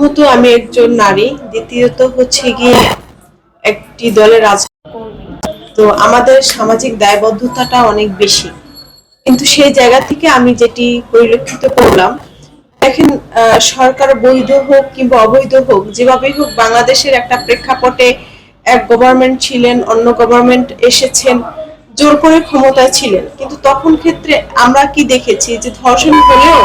প্রথমত আমি একজন নারী, দ্বিতীয়ত হচ্ছে গিয়ে একটি দলের রাজকর্মী। তো আমাদের সামাজিক দায়বদ্ধতাটা অনেক বেশি। কিন্তু সেই জায়গা থেকে আমি যেটি পরিলক্ষিত করলাম, দেখেন সরকার বৈধ হোক কিংবা অবৈধ হোক যেভাবেই হোক বাংলাদেশের একটা প্রেক্ষাপটে এক গভর্নমেন্ট ছিলেন, অন্য গভর্নমেন্ট এসেছেন, জোর করে ক্ষমতায় ছিলেন। কিন্তু তখন ক্ষেত্রে আমরা কি দেখেছি যে ধর্ষণ হলেও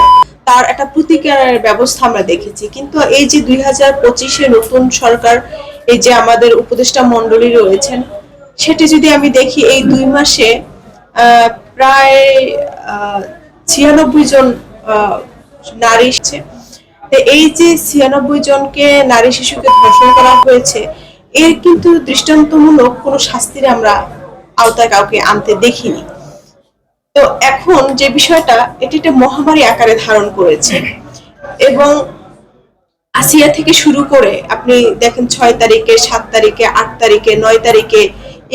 তার একটা প্রতিকারের ব্যবস্থা আমরা দেখেছি। কিন্তু এই যে দুই হাজার পঁচিশে নতুন সরকার, এই যে আমাদের উপদেষ্টা মন্ডলী রয়েছেন, সেটি যদি আমি দেখি, এই দুই মাসে প্রায় ছিয়ানব্বই জন নারী তো এই যে ছিয়ানব্বই জনকে নারী শিশুকে ধর্ষণ করা হয়েছে, এর কিন্তু দৃষ্টান্তমূলক কোনো শাস্তির আমরা আওতায় কাউকে আনতে দেখিনি। তো এখন যে বিষয়টা, এটি একটা মহামারী আকারে ধারণ করেছে। এবং আসিয়া থেকে শুরু করে আপনি দেখেন ছয় তারিখে, সাত তারিখে, আট তারিখে, নয় তারিখে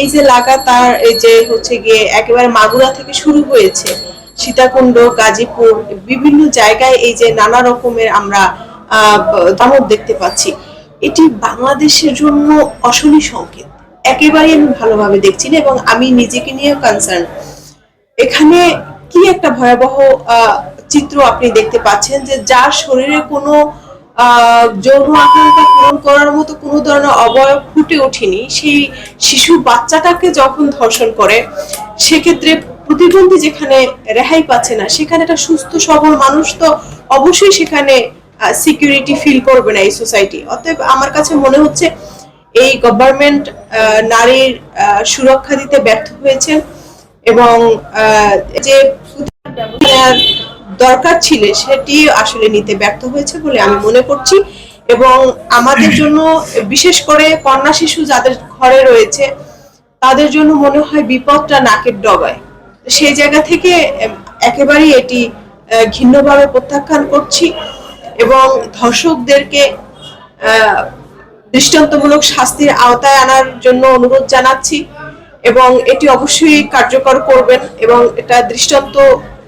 এই যে লাগাতার এই যে হচ্ছে গিয়ে একেবারে মাগুরা থেকে শুরু হয়েছে, সীতাকুণ্ড, গাজীপুর, বিভিন্ন জায়গায় এই যে নানা রকমের আমরা দামক দেখতে পাচ্ছি। এটি বাংলাদেশের জন্য অশনি সংকেত। একেবারেই আমি ভালোভাবে দেখছি না এবং আমি নিজেকে নিয়েও কনসার্ন এখানে কি একটা ভয়াবহ চিত্র আপনি দেখতে পাচ্ছেন যে যার শরীরে কোনো যৌন আকাঙ্ক্ষা পূরণ করার মতো কোনো ধরনের অবয়ব ফুটে ওঠেনি। সেই শিশু বাচ্চাটাকে যখন ধর্ষণ করে, সেক্ষেত্রে প্রতিবন্ধী যেখানে রেহাই পাচ্ছে না, সেখানে একটা সুস্থ, সবল মানুষ তো অবশ্যই সেখানে সিকিউরিটি ফিল করবে না এই সোসাইটি অতএব আমার কাছে মনে হচ্ছে, এই গভর্নমেন্ট নারীর সুরক্ষা দিতে ব্যর্থ হয়েছে এবং যে দরকার ছিল সেটি আসলে নিতে ব্যর্থ হয়েছে বলে আমি মনে করছি। এবং আমাদের জন্য, বিশেষ করে কন্যা শিশু যাদের ঘরে রয়েছে, তাদের জন্য মনে হয় বিপদটা নাকের ডবায় সেই জায়গা থেকে একেবারেই এটি ঘিন্নভাবে প্রত্যাখ্যান করছি এবং ধর্ষকদেরকে দৃষ্টান্তমূলক শাস্তির আওতায় আনার জন্য অনুরোধ জানাচ্ছি। এবং এটি অবশ্যই কার্যকর করবেন এবং এটা দৃষ্টান্ত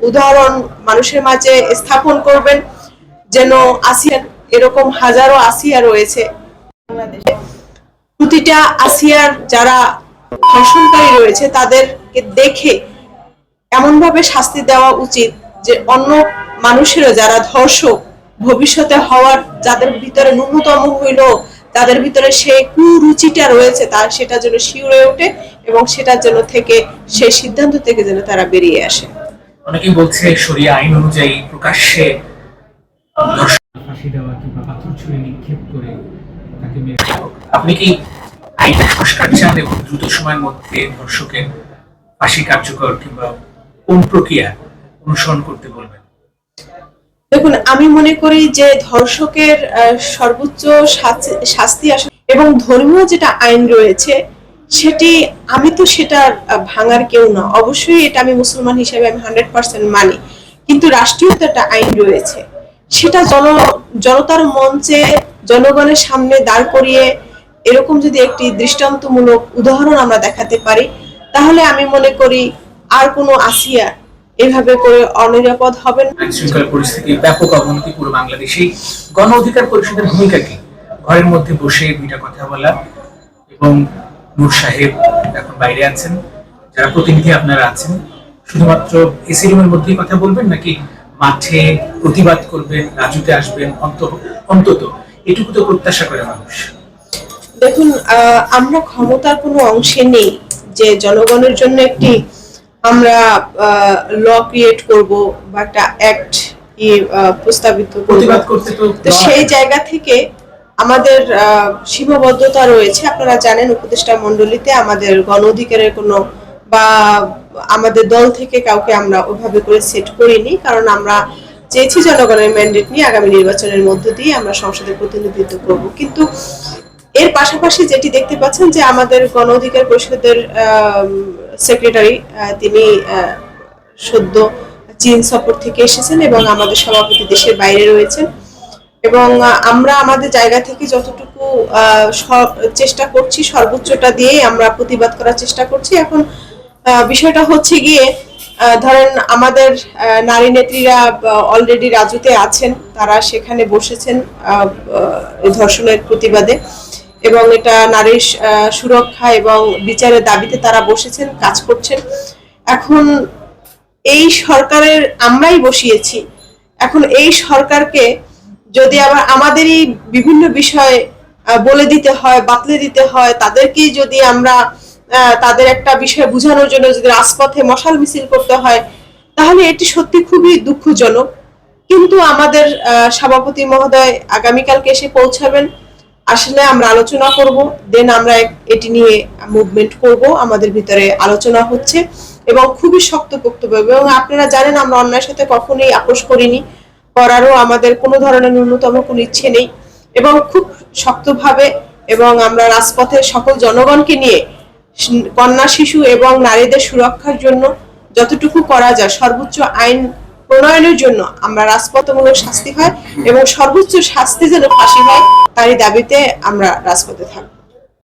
উদাহরণ মানুষের মাঝে স্থাপন করবেন যেন আসিয়ার এরকম হাজারো আসিয়া রয়েছে প্রতিটা আসিয়ার যারা ধর্ষণকারী রয়েছে, তাদেরকে দেখে এমন ভাবে শাস্তি দেওয়া উচিত যে অন্য মানুষেরও যারা ধর্ষক, ভবিষ্যতে হওয়ার যাদের ভিতরে ন্যূনতম হইল, তাদের ভিতরে সেই কুরুচিটা রয়েছে, তার সেটা যেন শিউরে ওঠে। এবং সেটার জন্য থেকে সেই সিদ্ধান্ত থেকে যেন তারা বেরিয়ে আসে। অনেকেই বলছে সরিয়া আইন অনুযায়ী প্রকাশ্যে ফাঁসি দেওয়া কিংবা পাথর ছুঁড়ে নিক্ষেপ করে তাকে মেরে আপনি কি আইন সংস্কার চান এবং দ্রুত সময়ের মধ্যে ধর্ষকের ফাঁসি কার্যকর কিংবা কোন প্রক্রিয়া অনুসরণ করতে বলবেন? দেখুন আমি মনে করি যে ধর্ষকের সর্বোচ্চ শাস্তি- শাস্তি আসলে এবং ধর্মীয় যেটা আইন রয়েছে সেটি আমি তো আহ, ভাঙার কেউ না। অবশ্যই এটা আমি মুসলমান হিসেবে আমি হান্ড্রেড পার্সেন্ট মানি। কিন্তু রাষ্ট্রীয় একটা আইন রয়েছে। সেটা জন জনতার মঞ্চে জনগণের সামনে দাঁড় করিয়ে এরকম যদি একটি দৃষ্টান্তমূলক উদাহরণ আমরা দেখাতে পারি তাহলে আমি মনে করি আর কোনো আসিয়া এভাবে করে অনিরাপদ হবেন আইন শৃঙ্খলা পরিস্থিতির ব্যাপক অবনতি পুরো বাংলাদেশেই গণ অধিকার পরিষদের ভূমিকা কি? ঘরের মধ্যে বসে দুইটা কথা বলা এবং নূর সাহেব এখন বাইরে আছেন যারা প্রতিনিধি আপনারা আছেন শুধুমাত্র এসি রুমের মধ্যেই কথা বলবেন নাকি মাঠে প্রতিবাদ করবেন রাজুতে আসবেন অন্ত- অন্তত? এটুকু তো প্রত্যাশা করে মানুষ। দেখুন আহ, আমরা ক্ষমতার কোনো অংশে নেই যে জনগণের জন্য একটি আমরা ল ক্রিয়েট করব বা একটা অ্যাক্ট প্রস্তাবিত প্রতিবাদ করতে তো সেই জায়গা থেকে আমাদের সীমাবদ্ধতা রয়েছে। আপনারা জানেন, উপদেষ্টা মণ্ডলীতে আমাদের গণ অধিকারের কোনো বা আমাদের দল থেকে কাউকে আমরা ওইভাবে করে সেট করিনি, কারণ আমরা চেয়েছি জনগণের ম্যান্ডেট নিয়ে আগামী নির্বাচনের মধ্য দিয়ে আমরা সংসদে প্রতিনিধিত্ব করব। কিন্তু এর পাশাপাশি যেটি দেখতে পাচ্ছেন যে আমাদের গণ অধিকার পরিষদের সেক্রেটারি তিনি সদ্য চীন সফর থেকে এসেছেন এবং আমাদের সভাপতি দেশের বাইরে রয়েছেন। এবং আমরা আমাদের জায়গা থেকে যতটুকু চেষ্টা করছি, সর্বোচ্চটা দিয়েই আমরা প্রতিবাদ করার চেষ্টা করছি। এখন বিষয়টা হচ্ছে গিয়ে ধরেন আমাদের নারী নেত্রীরা অলরেডি রাজুতে আছেন, তারা সেখানে বসেছেন ধর্ষণের প্রতিবাদে। এবং এটা নারীর সুরক্ষা এবং বিচারের দাবিতে তারা বসেছেন, কাজ করছেন। এখন, এই সরকারের আমরাই বসিয়েছি। এখন এই সরকারকে যদি আবার আমাদেরই বিভিন্ন বিষয়ে বলে দিতে হয়, বাতলে দিতে হয়, তাদেরকেই যদি আমরা তাদের একটা বিষয় বোঝানোর জন্য যদি রাজপথে মশাল মিছিল করতে হয়, তাহলে এটি সত্যি খুবই দুঃখজনক। কিন্তু আমাদের সভাপতি মহোদয় আগামীকালকে এসে পৌঁছাবেন। আসলে আমরা আলোচনা করব, দেন আমরা এটি নিয়ে মুভমেন্ট করব, আমাদের ভিতরে আলোচনা হচ্ছে। এবং খুবই শক্তপোক্ত এবং আপনারা জানেন আমরা অন্যায়ের সাথে কখনোই আপোষ করিনি। করারও আমাদের কোনো ধরনের ন্যূনতম কোনো ইচ্ছে নেই। এবং খুব শক্তভাবে এবং আমরা রাজপথে সকল জনগণকে নিয়ে কন্যা শিশু এবং নারীদের সুরক্ষার জন্য যতটুকু করা যায়, সর্বোচ্চ আইন প্রণয়নের জন্য আমরা রাজপথমূলক শাস্তি হয় এবং সর্বোচ্চ শাস্তি যেন ফাঁসি হয়, তারই দাবিতে আমরা রাজপথে থাকব